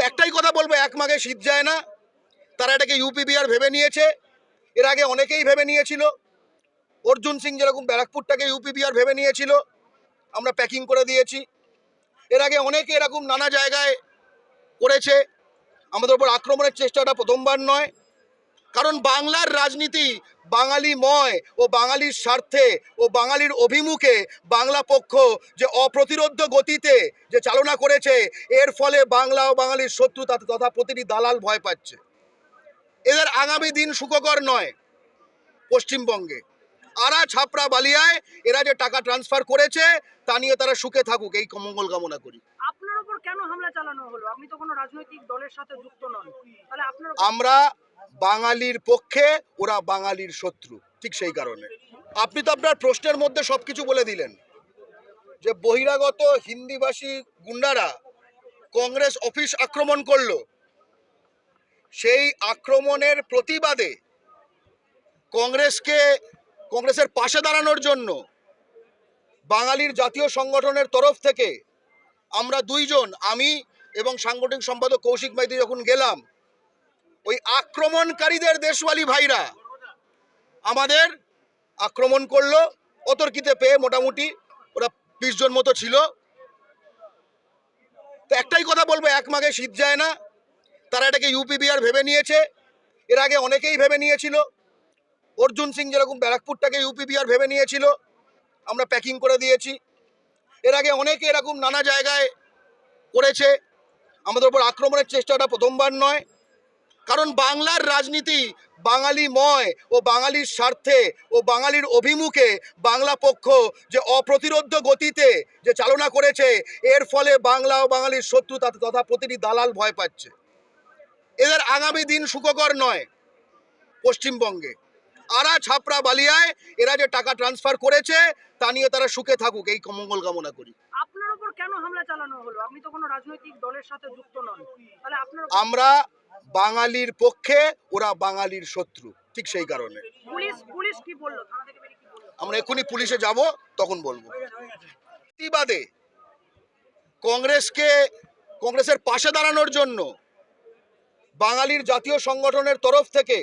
তো একটাই কথা বলব, এক মাঘে শীত যায় না। তারা এটাকে ইউপি বিহার ভেবে নিয়েছে। এর আগে অনেকেই ভেবে নিয়েছিল। অর্জুন সিং যেরকম ব্যারাকপুরটাকে ইউপি বিহার ভেবে নিয়েছিল, আমরা প্যাকিং করে দিয়েছি। এর আগে অনেকে এরকম নানা জায়গায় করেছে। আমাদের উপর আক্রমণের চেষ্টাটা প্রথমবার নয়। কারণ বাংলার রাজনীতি বাঙালিময় ও বাঙালির স্বার্থে ও বাঙালির অভিমুখে বাংলা পক্ষ যে অপ্রতিরোধ গতিতে যে চালনা করেছে, এর ফলে বাংলা ও বাঙালির শত্রু তথা প্রতিটি দালাল ভয় পাচ্ছে। এদের আগামী দিন সুখকর নয় পশ্চিমবঙ্গে। আরা ছাপড়া বালিয়ায় এরা যে টাকা ট্রান্সফার করেছে, তা নিয়ে তারা সুখে থাকুক, এই মঙ্গল কামনা করি। আমরা বাঙালির পক্ষে, ওরা বাঙালির শত্রু, ঠিক সেই কারণে। আপনি তো আপনার প্রশ্নের মধ্যে সব কিছু বলে দিলেন যে বহিরাগত হিন্দিভাষী গুন্ডারা কংগ্রেস অফিস আক্রমণ করল। সেই আক্রমণের প্রতিবাদে কংগ্রেসকে, কংগ্রেসের পাশে দাঁড়ানোর জন্য বাঙালির জাতীয় সংগঠনের তরফ থেকে আমরা দুইজন, আমি এবং সাংগঠনিক সম্পাদক কৌশিক মাইতি যখন গেলাম, ওই আক্রমণকারীদের দেশওয়ালি ভাইরা আমাদের আক্রমণ করল, অতর্কিতে পেয়ে মোটামুটি ওরা বিশ জন মতো ছিল। তো একটাই কথা বলব, এক মাঘে শীত যায় না, তারা এটাকে ইউপি বিহার ভেবে নিয়েছে, এর আগে অনেকেই ভেবে নিয়েছিল, অর্জুন সিং যেরকম ব্যারাকপুরটাকে ইউপি বিহার ভেবে নিয়েছিল, আমরা প্যাকিং করে দিয়েছি। এর আগে অনেকে এরকম নানা জায়গায় করেছে। আমাদের উপর আক্রমণের চেষ্টাটা প্রথমবার নয়। কারণ বাংলার রাজনীতি বাঙালিময় ও বাঙালির স্বার্থে ও বাঙালির অভিমুখে বাংলা পক্ষ যে অপ্রতিরোধ্য গতিতে যে চালনা করেছে, এর ফলে বাংলা ও বাঙালির শত্রু তাতে তথা প্রতিটি দালাল ভয় পাচ্ছে। এদের আগামী দিন সুখকর নয় পশ্চিমবঙ্গে। আরা ছাপড়া বালিয়ায় এরা যে টাকা ট্রান্সফার করেছে তা নিয়ে তারা সুখে থাকুক এই মঙ্গল কামনা করি। আপনার উপর কেন হামলা চালানো হলো? আপনি তো কোনো রাজনৈতিক দলের সাথে যুক্ত নন। তাহলে আপনার আমরা বাঙালির পক্ষে ওরা বাঙালির শত্রু ঠিক সেই কারণে। পুলিশ পুলিশ কি বলল? থানা থেকে বেরিয়ে কি বলল? আমরা এক্ষুনি পুলিশে যাব তখন বলব। প্রতিবাদে কংগ্রেসকে কংগ্রেসের পাশে দাঁড়ানোর জন্য বাঙালির জাতীয় সংগঠনের তরফ থেকে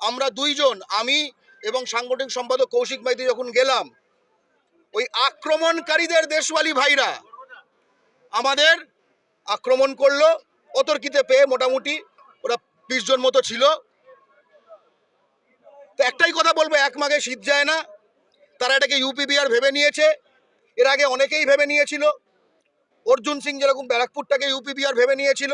আমরা দুইজন, আমি এবং সাংগঠনিক সম্পাদক কৌশিক মাইতি যখন গেলাম, ওই আক্রমণকারীদের দেশওয়ালি ভাইরা আমাদের আক্রমণ করল, অতর্কিতে পেয়ে মোটামুটি ওরা বিশ জন মতো ছিল। তো একটাই কথা বলব, এক মাঘে শীত যায় না, তারা এটাকে ইউপি বিহার ভেবে নিয়েছে, এর আগে অনেকেই ভেবে নিয়েছিল। অর্জুন সিং যেরকম ব্যারাকপুরটাকে ইউপি বিহার ভেবে নিয়েছিল